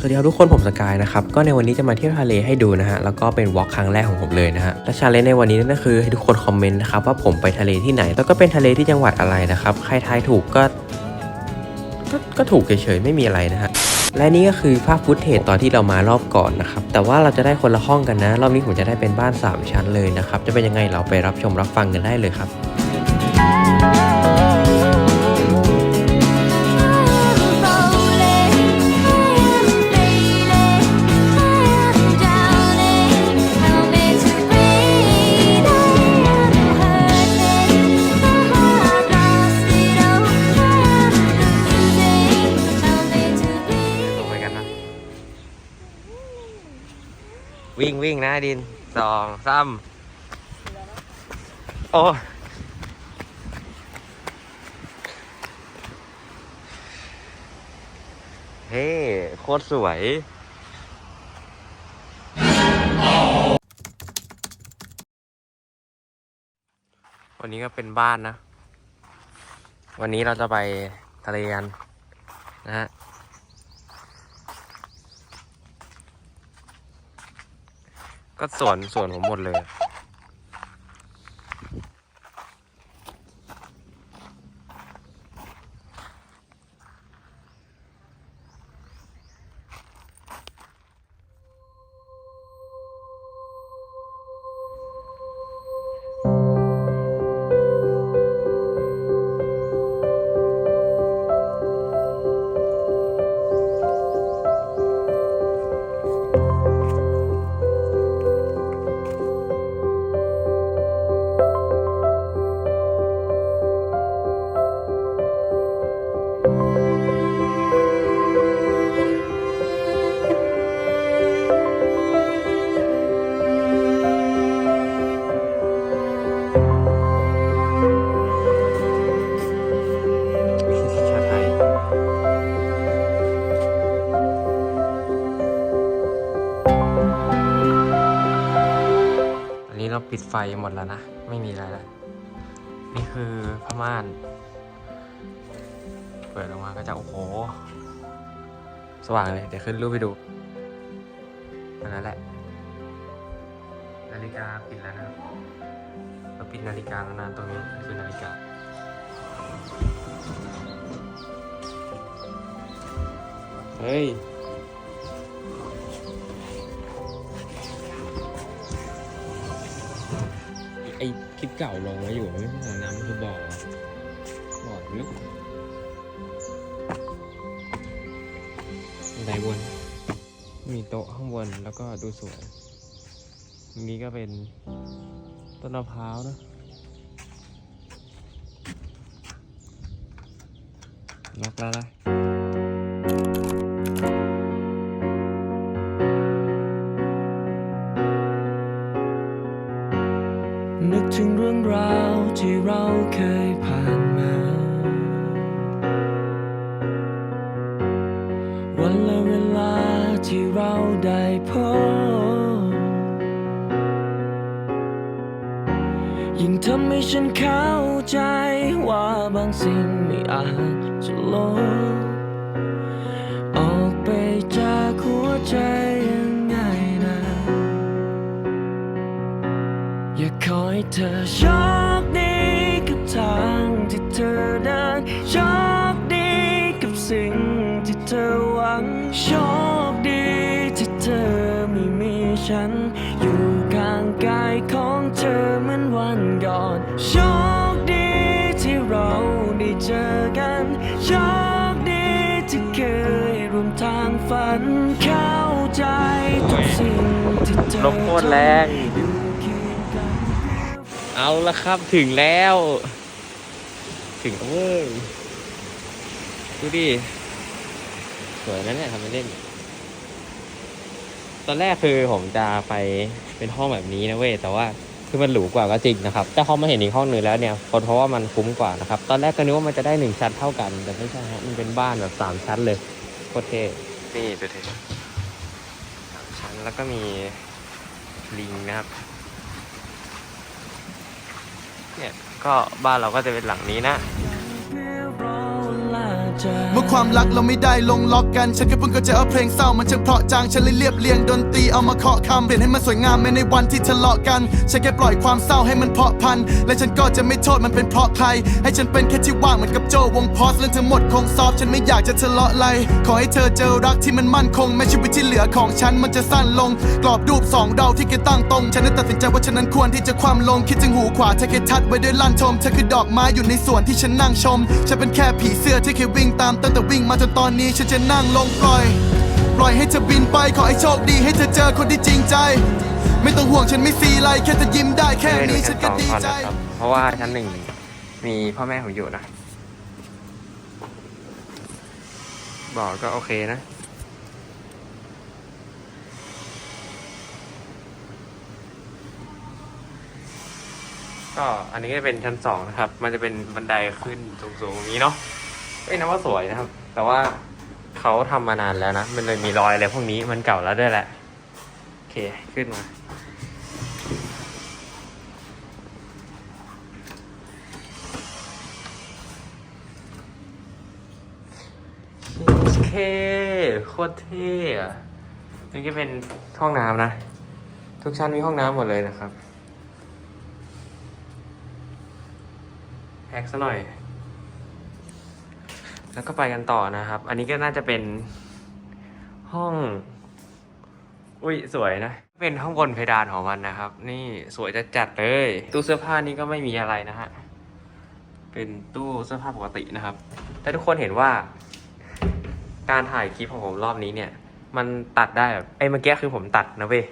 สวัสดีครับทุกคนผมสกายนะครับก็ในวันนี้จะมาเที่ยวทะเลให้ดูนะฮะแล้วก็เป็นวอล์กครั้งแรกของผมเลยนะฮะและชาเลนจ์ในวันนี้นั่นก็คือให้ทุกคนคอมเมนต์นะครับว่าผมไปทะเลที่ไหน แล้วก็เป็นทะเลที่จังหวัดอะไรนะครับใครทายถูกก็ก็ก็ถูกเฉยๆไม่มีอะไรนะฮะและนี่ก็คือภาพฟุตเทจตอนที่เรามารอบก่อนนะครับแต่ว่าเราจะได้คนละห้องกันนะ รอบนี้ผมจะได้เป็นบ้าน 3 ชั้นเลยนะครับจะเป็นยังไงเราไปรับชมรับฟังกันได้เลยครับ ดินสองสามโอ้เฮ้โคตรสวยวันนี้ก็เป็นบ้านนะ วันนี้เราจะไปทะเลกันนะฮะ ก็สวนสวนผมหมดเลย ปิดไฟหมดแล้วนะ ไม่มีอะไรแล้ว นี่คือผ้าม่าน เปิดออกมาก็จะโอ้โห สว่างเลย เดี๋ยวขึ้นรูปไปดูอันนั้นแหละ นาฬิกาปิดแล้วนะเราปิดนาฬิกาแล้วนะตรงนี้คือนาฬิกาเฮ้ย ไอคลิปเก่าลงไว้อยู่ไม่ใช่น้ำคือบ่อบ่อลึกบันไดบนมีโต๊ะข้างบนแล้วก็ดูสวยตรงนี้ก็เป็นต้นมะพร้าวนะล็อกแล้วนะ ทำให้ฉันเข้าใจว่าบางสิ่งไม่อาจจะลบออกไปจากหัวใจยังไงนะอยากขอให้เธอโชคดีกับทางที่เธอเดินโชคดีกับสิ่งที่เธอหวังโชคดีที่เธอไม่มีฉัน ลมโคตรแรงอยู่เคียงกันเอาละครับถึงแล้ว ถึงแล้วเว้ยดูดิสวยนะเนี่ยทำไปเล่น ตอนแรกคือผมจะไปเป็นห้องแบบนี้นะเว้ยแต่ว่าคือมันหรูกว่าก็จริงนะครับ แต่พอมาเห็นอีกห้องหนึ่งแล้วเนี่ยคนเพราะว่ามันคุ้มกว่านะครับ ตอนแรกก็นึกว่ามันจะได้หนึ่งชั้นเท่ากัน แต่ไม่ใช่ฮะ มันเป็นบ้านแบบสามชั้นเลย โคตรเท่ นี่ดูเท่สามชั้นแล้วก็มี ลิงนะครับ เนี่ย ก็บ้านเราก็จะเป็นหลังนี้นะ เพื่อรอเวลาใจเมื่อความรักเราไม่ได้ลงล็อกกัน ฉันก็เพิ่งเข้าใจว่าเพลงเศร้ามันช่างเพราะจัง ฉันเลยเรียบเรียงดนตรีเอามาเคาะคำเปลี่ยนให้มันสวยงามแม้ในวันที่ทะเลาะกัน ฉันแค่ปล่อยความเศร้าให้มันเพาะพัน และฉันก็จะไม่โทษมันเป็นเพราะใคร ให้ฉันเป็นแค่ที่ว่างเหมือนกับโจวงพอสเรื่องทั้งหมดคงซอฟฉันไม่อยากจะทะเลาะอะไร ขอให้เธอเจอรักที่มันมั่นคงแม้ชีวิตที่เหลือของฉันมันจะสั้นลง กรอบรูปสองดาวที่แกตั้งตรง ฉันได้ตัดสินใจว่าฉันนั้นควรที่จะความลงคิดถึงหูขวาเธอแค่ทัดไว้ด้วยลั่นทมเธอคือดอกไม้อยู่ในสวนที่ฉันนั่งชมฉันเป็นแค่ผีเสื้อที่แค่วิ่งตามตั้งแต่วิ่งมาจนตอนนี้ฉันจะนั่งลงปล่อย ปล่อยให้เธอบินไปขอให้โชคดีให้เธอเจอคนที่จริงใจ ไม่ต้องห่วงฉันไม่ซีไรแค่เธอยิ้มได้แค่ไม่ได้ดูนี้ชั้ฉันนสก็องดีก่อนใจ นะครับ เพราะว่าชั้นหนึ่งมีพ่อแม่ผมอยู่นะ บอกก็โอเคนะ ก็อันนี้ก็เป็นชั้นสองนะครับ มันจะเป็นบันไดขึ้นสูงๆอย่างนี้เนาะ เอ้ยนะว่าสวยนะครับ แต่ว่าเขาทำมานานแล้วนะ มันเลยมีรอยอะไรพวกนี้มันเก่าแล้วด้วยแหละ โอเค ขึ้นมาเค โคตรเท่อะนี่ก็เป็นห้องน้ำนะ ทุกชั้นมีห้องน้ำหมดเลยนะครับแฮกซะหน่อย แล้วก็ไปกันต่อนะครับ อันนี้ก็น่าจะเป็นห้อง อุ้ยสวยนะ เป็นห้องบนเพดานของมันนะครับ นี่สวยจะจัดเลย ตู้เสื้อผ้านี่ก็ไม่มีอะไรนะฮะ เป็นตู้เสื้อผ้าปกตินะครับ แต่ทุกคนเห็นว่า การถ่ายคลิปของผมรอบนี้เนี่ย มันตัดได้แบบไอ้เมื่อกี้คือผมตัดนะเว้ย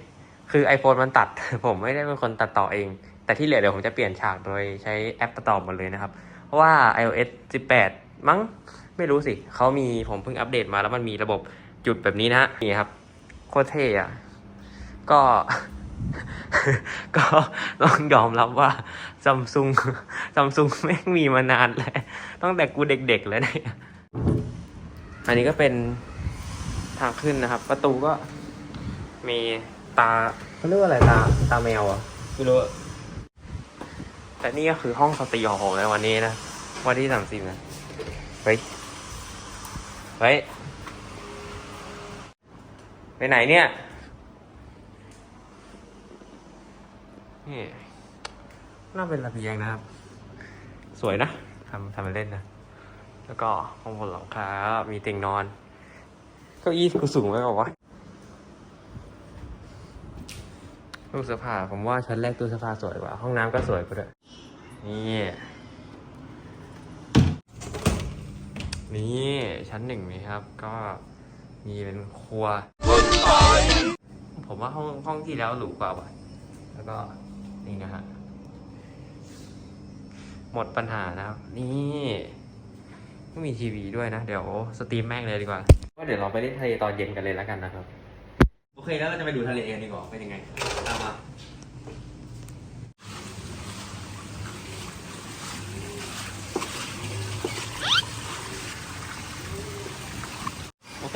คือ iPhone มันตัด ผมไม่ได้เป็นคนตัดต่อเอง แต่ที่เหลือเดี๋ยวผมจะเปลี่ยนฉากโดยใช้แอปตัดต่อหมดเลยนะครับ เพราะว่า iOS 18 มั้ง ไม่รู้สิเขามีผมเพิ่งอัปเดตมาแล้วมันมีระบบจุดแบบนี้นะฮะนี่ครับ โคตรเท่อะก็ ก็ต้องยอมรับว่าซัมซุงซัมซุงแม่มีมานานแล้วตั้งแต่กูเด็กๆแล้วเนี่ยอันนี้ก็เป็นทางขึ้นนะครับ ประตูก็มีตาเขาเรียกว่าอะไรตาตาแมวอะไม่รู้แต่นี่ก็คือห้องสตรีของผมในวันนี้นะ วันที่สามสิบนะ เฮ้ย เฮ้ย ไปไหนเนี่ย นี่น่าเป็นระเบียงนะครับ สวยนะทำทำมาเล่นนะ แล้วก็ห้องบนหลังคา มีเตียงนอน เก้าอี้กูสูงไหมบอกว่าตู้เสื้อผ้าผมว่าชั้นแรกตู้เสื้อผ้าสวยกว่า ห้องน้ำก็สวยกว่าด้วยนี่ นี่ชั้นหนึ่งนี่ครับ ก็มีเป็นครัว ผมว่าห้องห้องที่แล้วหรูกว่าว่ะแล้วก็นี่นะฮะหมดปัญหานะครับ นี่ก็มีทีวีด้วยนะ เดี๋ยวสตรีมแม่งเลยดีกว่าว่าเดี๋ยวเราไปเล่นทะเลตอนเย็นกันเลยแล้วกันนะครับ โอเคแล้วเราจะไปดูทะเลกันดีกว่าเป็นยังไงตามมา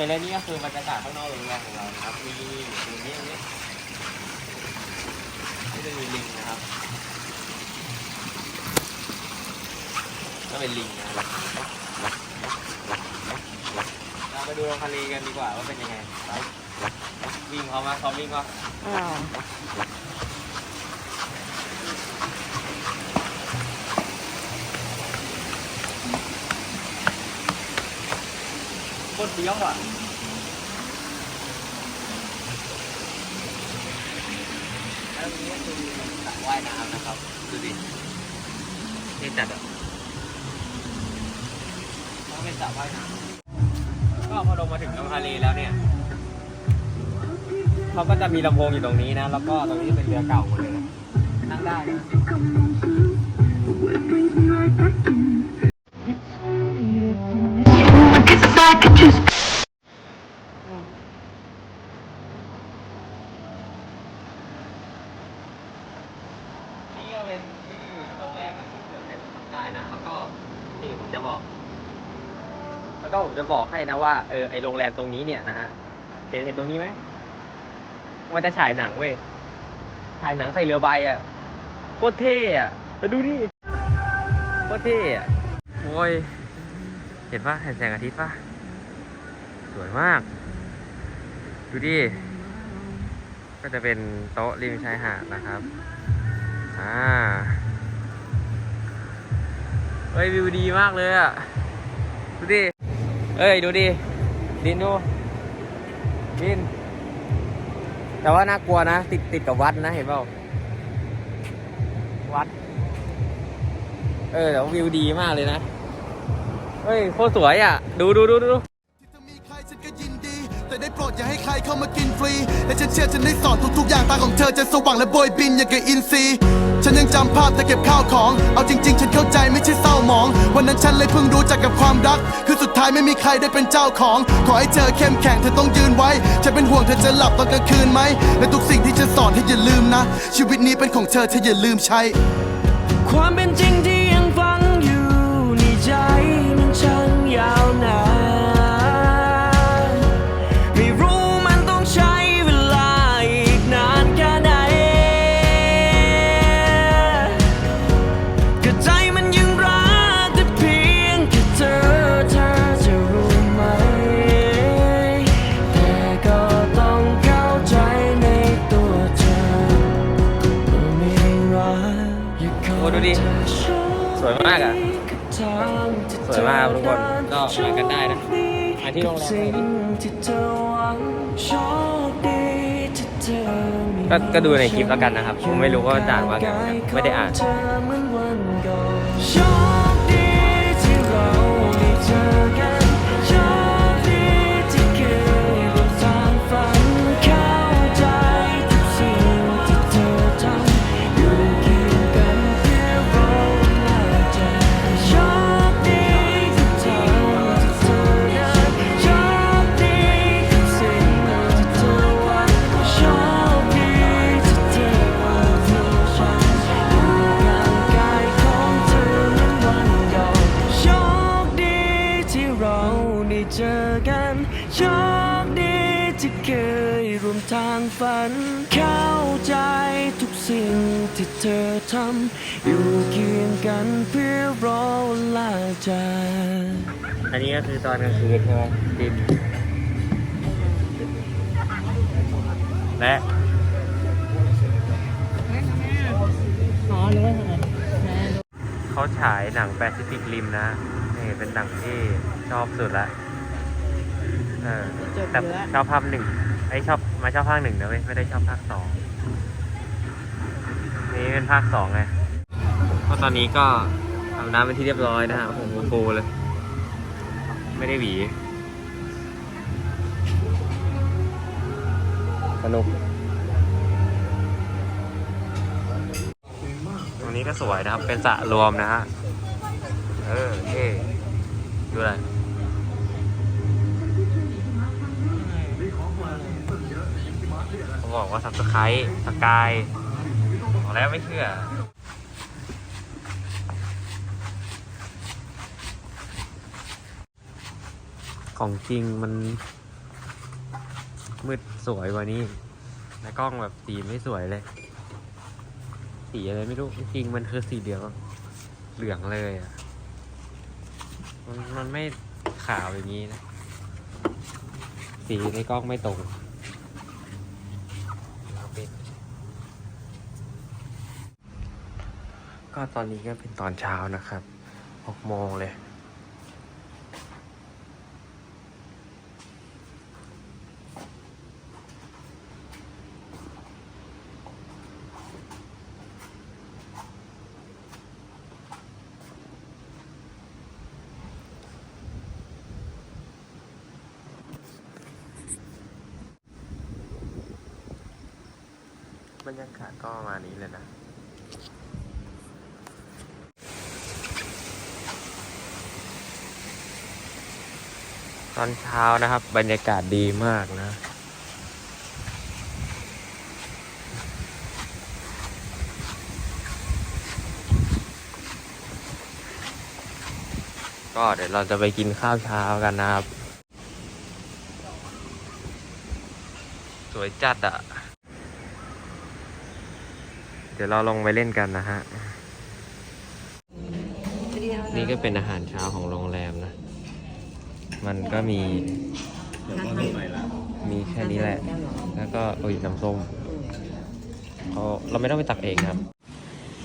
โอเคแล้วนี่ก็คือบรรยากาศข้างนอกโรงแรมของเรานะครับ มีตรงนี้ตรงนี้นี่จะมีลิงนะครับ ก็เป็นลิงนะครับเราไปดูทะเลกันดีกว่าว่าเป็นยังไงไปวิ่งเขามาเขาวิ่งเขาโคตรเบี้ยวอะแล้วตรงนี้คือสระ ว่ายน้ำนะครับ ดูดินี่จัดอะก็เป็นสระว่ายน้ำก็พอลงมาถึงตรงทะเลแล้วเนี่ยเขาก็จะมีลำโพงอยู่ตรงนี้นะ แล้วก็ตรงนี้เป็นเรือเก่าหมดเลยนะนั่งได้นะ นะว่าเออไอโรงแรมตรงนี้เนี่ยนะฮะเห็นเห็นตรงนี้ไหมมันจะฉายหนังเว้ยฉายหนังใส่เรือใบอะโคตรเท่อะมาดูดิโคตรเท่อะโอ้ยเห็นปะเห็นแสงอาทิตย์ปะสวยมาก ดูดิก็จะเป็นโต๊ะริมชายหาดนะครับอ่าเฮ้ยวิวดีมากเลยอะ ดูดิ เอ้ย ดูดิ ดินดู ดิน แต่ว่าน่ากลัวนะ ติดติดกับวัดนะเห็นเปล่า วัด เออแต่ว่าวิวดีมากเลยนะ เฮ้ย โคตรสวยอะ ดูดูดูดู ได้โปรดอย่าให้ใครเข้ามากินฟรี และฉันเชื่อฉันได้สอนทุกๆอย่างตาของเธอจะสว่างและโบยบินอย่างกับอินซีฉันยังจำภาพแต่เก็บข้าวของ เอาจริง ๆ ฉันเข้าใจไม่ใช่เศร้าหมอง วันนั้นฉันเลยเพิ่งรู้จักกับความรัก คือสุดท้ายไม่มีใครได้เป็นเจ้าของ ขอให้เธอเข้มแข็งเธอต้องยืนไว้ ฉันเป็นห่วงเธอจะหลับตอนกลางคืนไหม และทุกสิ่งที่ฉันสอนให้อย่าลืมนะ ชีวิตนี้เป็นของเธอเธออย่าลืมใช้ ความเป็นจริง มากอะทางที่สวยมากทุกคนก็มากันได้นะมาที่โรงแรมสิ่งที่เธอหวังโชคดีที่เธอมีก็ก็ดูในคลิปแล้วกันนะครับ ผมไม่รู้ว่าด่านว่าไงนะไม่ได้อ่าน ทำอยู่เคียงกันเพื่อรอเวลาจากอันนี้ก็คือตอนกลางคืนใช่ไหมดิน และอ๋อนึกว่าทำไมแม่เขาฉายหนังแปซิฟิกริมนะนี่เป็นหนังที่ชอบสุดละเออจบแต่อยู่แล้วชอบภาคหนึ่งไอ้ยชอบมาชอบภาคหนึ่งนะเว้ยไม่ได้ชอบภาคสอง นี่เป็นภาคสองไงก็ตอนนี้ก็อาบน้ำเป็นที่เรียบร้อยนะฮะโอ้โฟเลย ไม่ได้หวี สนุกตรงนี้ก็สวยนะครับ เป็นสระรวมนะฮะ เออเท่ดูอะไรเขาบอกว่าสับสไครต์สกาย แล้วไม่เชื่อ ของจริงมัน มืดสวยกว่านี้ในกล้องแบบสีไม่สวยเลย สีอะไรไม่รู้ จริงมันคือสีเดียวเหลืองเลยอะ มันมันไม่ขาวอย่างนี้นะ สีในกล้องไม่ตรงเราปิด ก็ตอนนี้ก็เป็นตอนเช้านะครับหกโมงเลย บรรยากาศก็ประมาณนี้เลยนะ อนเช้านะครับ บรรยากาศดีมากนะ ก็เดี๋ยวเราจะไปกินข้าวเช้ากันนะครับ สวยจัดอะเดี๋ยวเราลงไปเล่นกันนะฮะ นี่ก็เป็นอาหารเช้าของโรงแรมนะ มันก็มี มีแค่นี้แหละ แล้วก็โอ้ยน้ำส้มเขาเราไม่ต้องไปตักเองครับ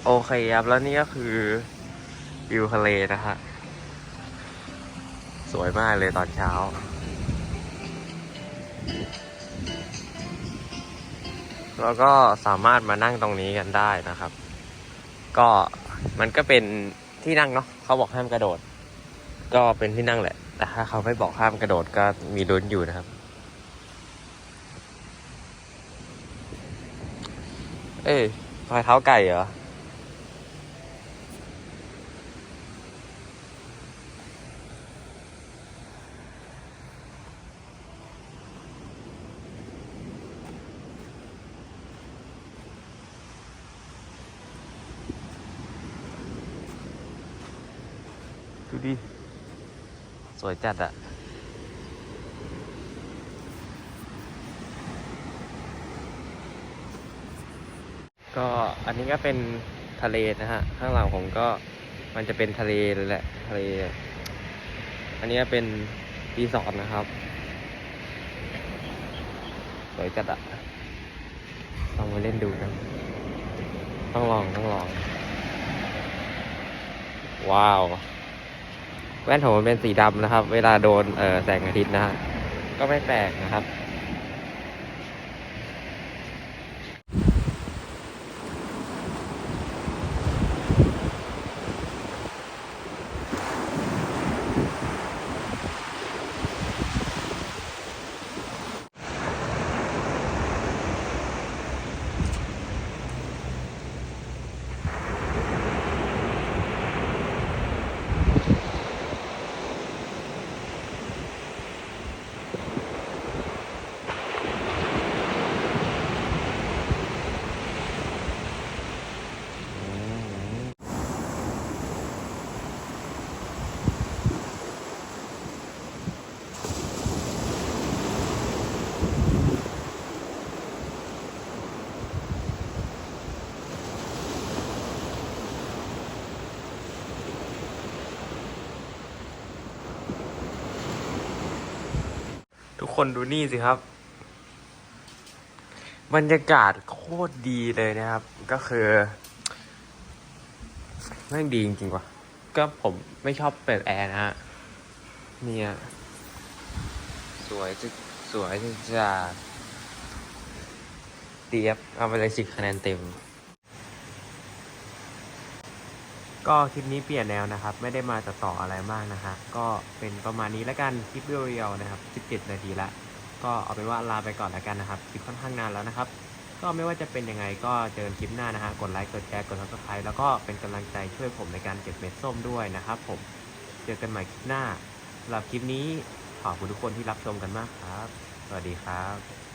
โอเคครับ แล้วนี่ก็คือวิวทะเลนะฮะ สวยมากเลยตอนเช้า แล้วก็สามารถมานั่งตรงนี้กันได้นะครับ ก็มันก็เป็นที่นั่งเนาะเขาบอกห้ามกระโดด ก็เป็นที่นั่งแหละ แต่ถ้าเขาไม่บอกห้ามกระโดดก็มีลุ้นอยู่นะครับ เอ้ยรอยเท้าไก่เหรอ ดูดิ สวยจัดอะก็อันนี้ก็เป็นทะเลนะฮะ ข้างหลังผมก็มันจะเป็นทะเลเลยแหละ ทะเล อันนี้เป็นรีสอร์ทนะครับ สวยจัดอะลองมาเล่นดูนะต้องลองต้องลอง ว้าว แว่นผมมันเป็นสีดำนะครับ เวลาโดนแสงอาทิตย์นะฮะก็ไม่แปลกนะครับ คนดูนี่สิครับ บรรยากาศโคตรดีเลยนะครับ ก็คือแม่งดีจริงๆว่ะก็ผมไม่ชอบเปิดแอร์นะฮะเนี่ยสวยจะสวยจะเดียบเอาไปเลยสิคะแนนเต็ม ก็คลิปนี้เปลี่ยนแนวนะครับ ไม่ได้มาตัดต่ออะไรมากนะฮะก็เป็นประมาณนี้แล้วกันคลิปเรียวๆนะครับ 17 นาทีละก็เอาเป็นว่าลาไปก่อนแล้วกันนะครับคลิปค่อนข้างนานแล้วนะครับ ก็ไม่ว่าจะเป็นยังไงก็เจอกันคลิปหน้านะฮะกดไลค์กดแชร์กด subscribe แล้วก็เป็นกำลังใจช่วยผมในการเก็บเม็ดส้มด้วยนะครับผมเจอกันใหม่คลิปหน้าสำหรับคลิปนี้ขอบคุณทุกคนที่รับชมกันมากครับ สวัสดีครับ